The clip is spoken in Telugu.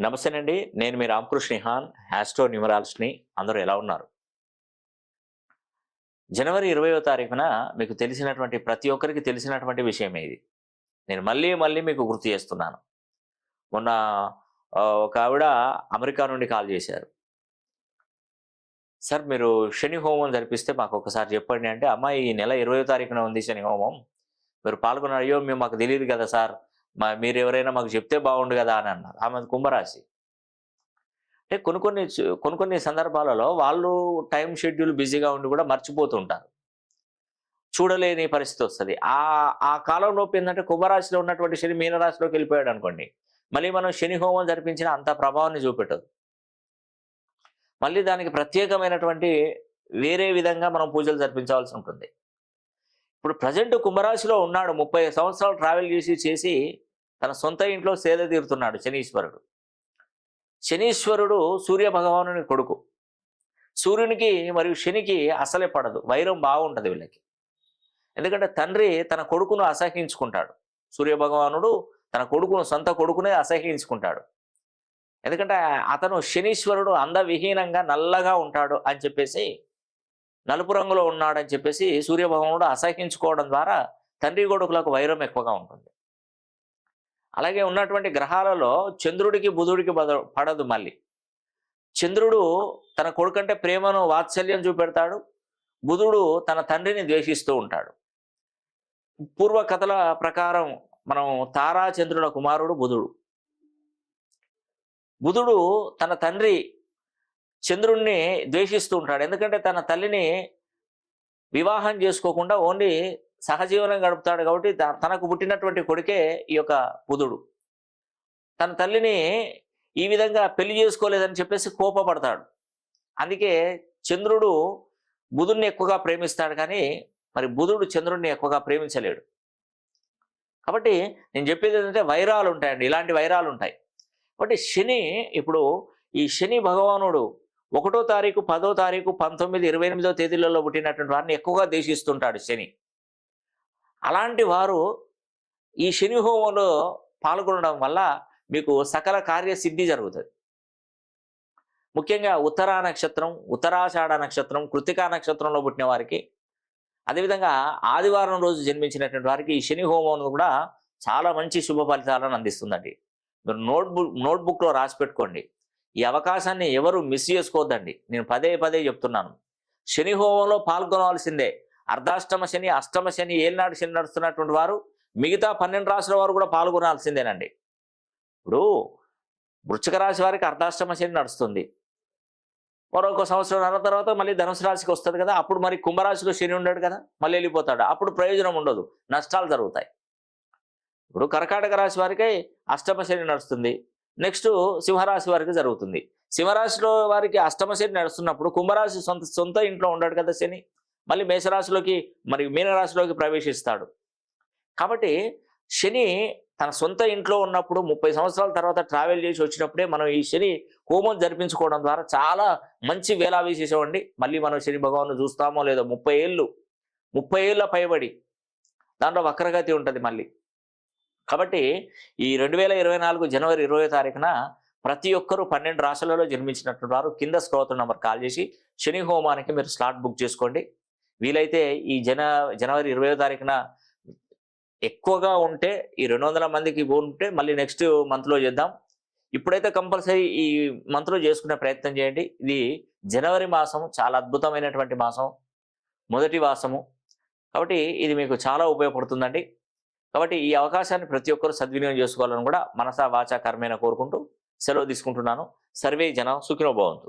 నమస్తేనండి. నేను మీ రామకృష్ణ హాన్ హ్యాస్ట్రో న్యూమరాలజీని అందరూ ఎలా ఉన్నారు? జనవరి ఇరవయో తారీఖున మీకు తెలిసినటువంటి ప్రతి ఒక్కరికి తెలిసినటువంటి విషయమే ఇది. నేను మళ్ళీ మళ్ళీ మీకు గుర్తు చేస్తున్నాను. మొన్న ఒక ఆవిడ అమెరికా నుండి కాల్ చేశారు. సార్ మీరు శని హోమం జరిపిస్తే మాకు ఒకసారి చెప్పండి. అంటే అమ్మాయి ఈ నెల ఇరవయో తారీఖున ఉంది శని హోమం. మీరు పాల్గొన్నారు అయ్యో మేము మాకు తెలియదు కదా సార్. మా మీరు ఎవరైనా మాకు చెప్తే బాగుండు కదా అని అన్నారు. ఆమె కుంభరాశి. అంటే కొన్ని కొన్ని కొన్ని కొన్ని సందర్భాలలో వాళ్ళు టైం షెడ్యూల్ బిజీగా ఉండి కూడా మర్చిపోతుంటారు. చూడలేని పరిస్థితి వస్తుంది. ఆ ఆ కాలంలోపు ఏంటంటే కుంభరాశిలో ఉన్నటువంటి శని మీనరాశిలోకి వెళ్ళిపోయాడు అనుకోండి మళ్ళీ మనం శని హోమం జరిపించిన అంత ప్రభావాన్ని చూపెట్టదు. మళ్ళీ దానికి ప్రత్యేకమైనటువంటి వేరే విధంగా మనం పూజలు జరిపించవలసి ఉంటుంది. ఇప్పుడు ప్రజెంట్ కుంభరాశిలో ఉన్నాడు ముప్పై సంవత్సరాలు ట్రావెల్ చేసి చేసి తన సొంత ఇంట్లో సేద తీరుతున్నాడు శనీశ్వరుడు. శనీశ్వరుడు సూర్య భగవానుని కొడుకు. సూర్యునికి మరియు శనికి అసలే పడదు వైరం బాగుంటుంది వీళ్ళకి. ఎందుకంటే తండ్రి తన కొడుకును అసహించుకుంటాడు. సూర్య భగవానుడు తన కొడుకును సొంత కొడుకునే అసహించుకుంటాడు. ఎందుకంటే అతను శనీశ్వరుడు అందవిహీనంగా నల్లగా ఉంటాడు అని చెప్పేసి నలుపు రంగులో ఉన్నాడని చెప్పేసి సూర్యభగవానుడు అసహించుకోవడం ద్వారా తండ్రి కొడుకులకు వైరం ఎక్కువగా ఉంటుంది. అలాగే ఉన్నటువంటి గ్రహాలలో చంద్రుడికి బుధుడికి పడదు మళ్ళీ. చంద్రుడు తన కొడుకంటే ప్రేమను వాత్సల్యం చూపెడతాడు. బుధుడు తన తండ్రిని ద్వేషిస్తూ ఉంటాడు. పూర్వ కథల ప్రకారం మనం తారా చంద్రుల కుమారుడు బుధుడు. బుధుడు తన తండ్రి చంద్రుణ్ణి ద్వేషిస్తూ ఉంటాడు. ఎందుకంటే తన తల్లిని వివాహం చేసుకోకుండా ఓన్లీ సహజీవనం గడుపుతాడు కాబట్టి తనకు పుట్టినటువంటి కొడుకే ఈ యొక్క బుధుడు. తన తల్లిని ఈ విధంగా పెళ్ళి చేసుకోలేదని చెప్పేసి కోపపడతాడు. అందుకే చంద్రుడు బుధుడిని ఎక్కువగా ప్రేమిస్తాడు కానీ మరి బుధుడు చంద్రుడిని ఎక్కువగా ప్రేమించలేడు. కాబట్టి నేను చెప్పేది ఏంటంటే వైరాలు ఉంటాయండి ఇలాంటి వైరాలు ఉంటాయి. కాబట్టి శని ఇప్పుడు ఈ శని భగవానుడు ఒకటో తారీఖు పదో తారీఖు పంతొమ్మిది ఇరవై ఎనిమిదో తేదీలలో పుట్టినటువంటి వారిని ఎక్కువగా దేశిస్తుంటాడు శని. అలాంటి వారు ఈ శని హోమంలో పాల్గొనడం వల్ల మీకు సకల కార్యసిద్ధి జరుగుతుంది. ముఖ్యంగా ఉత్తరా నక్షత్రం ఉత్తరాషాఢ నక్షత్రం కృతికా నక్షత్రంలో పుట్టిన వారికి అదేవిధంగా ఆదివారం రోజు జన్మించినటువంటి వారికి ఈ శని హోమం కూడా చాలా మంచి శుభ ఫలితాలను అందిస్తుందండి. మీరు నోట్బుక్ నోట్బుక్లో రాసి పెట్టుకోండి. ఈ అవకాశాన్ని ఎవరు మిస్ చేసుకోవద్దండి. నేను పదే పదే చెప్తున్నాను. శని హోమంలో పాల్గొనవలసిందే. అర్ధాష్టమ శని అష్టమ శని ఏలినాడు శని నడుస్తున్నటువంటి వారు మిగతా పన్నెండు రాశుల వారు కూడా పాల్గొనాల్సిందేనండి. ఇప్పుడు వృశ్చిక రాశి వారికి అర్ధాష్టమ శని నడుస్తుంది. మరొక సంవత్సరం తర్వాత మళ్ళీ ధనుసు రాశికి వస్తుంది కదా అప్పుడు మరి కుంభరాశిలో శని ఉండడు కదా మళ్ళీ వెళ్ళిపోతాడు. అప్పుడు ప్రయోజనం ఉండదు నష్టాలు జరుగుతాయి. ఇప్పుడు కర్కాటక రాశి వారికి అష్టమ శని నడుస్తుంది. నెక్స్ట్ సింహరాశి వారికి జరుగుతుంది. సింహరాశిలో వారికి అష్టమ శని నడుస్తున్నప్పుడు కుంభరాశి సొంత సొంత ఇంట్లో ఉండడు కదా శని మళ్ళీ మేషరాశిలోకి మరి మీనరాశిలోకి ప్రవేశిస్తాడు. కాబట్టి శని తన సొంత ఇంట్లో ఉన్నప్పుడు ముప్పై సంవత్సరాల తర్వాత ట్రావెల్ చేసి వచ్చినప్పుడే మనం ఈ శని హోమం జరిపించుకోవడం ద్వారా చాలా మంచి వేలా విశేషం మళ్ళీ మనం శని భగవాను చూస్తామో లేదో ముప్పై ఏళ్ళు ముప్పై ఏళ్ళ పైబడి దాంట్లో వక్రగతి ఉంటుంది మళ్ళీ. కాబట్టి ఈ రెండు వేల ఇరవై నాలుగు జనవరి ఇరవై తారీఖున ప్రతి ఒక్కరూ పన్నెండు రాశులలో జన్మించినట్టు వారు కింద స్తోత్ర నంబర్ కాల్ చేసి శని హోమానికి మీరు స్లాట్ బుక్ చేసుకోండి. వీలైతే ఈ జన జనవరి ఇరవై తారీఖున ఎక్కువగా ఉంటే ఈ రెండు వందల మందికి ఉంటే మళ్ళీ నెక్స్ట్ మంత్లో చేద్దాం. ఇప్పుడైతే కంపల్సరీ ఈ మంత్లో చేసుకునే ప్రయత్నం చేయండి. ఇది జనవరి మాసం చాలా అద్భుతమైనటువంటి మాసం మొదటి మాసము కాబట్టి ఇది మీకు చాలా ఉపయోగపడుతుందండి. కాబట్టి ఈ అవకాశాన్ని ప్రతి ఒక్కరూ సద్వినియోగం చేసుకోవాలని కూడా మనసా వాచా కర్మేణ కోరుకుంటూ సెలవు తీసుకుంటున్నాను. సర్వే జనం సుఖినో భవంతు.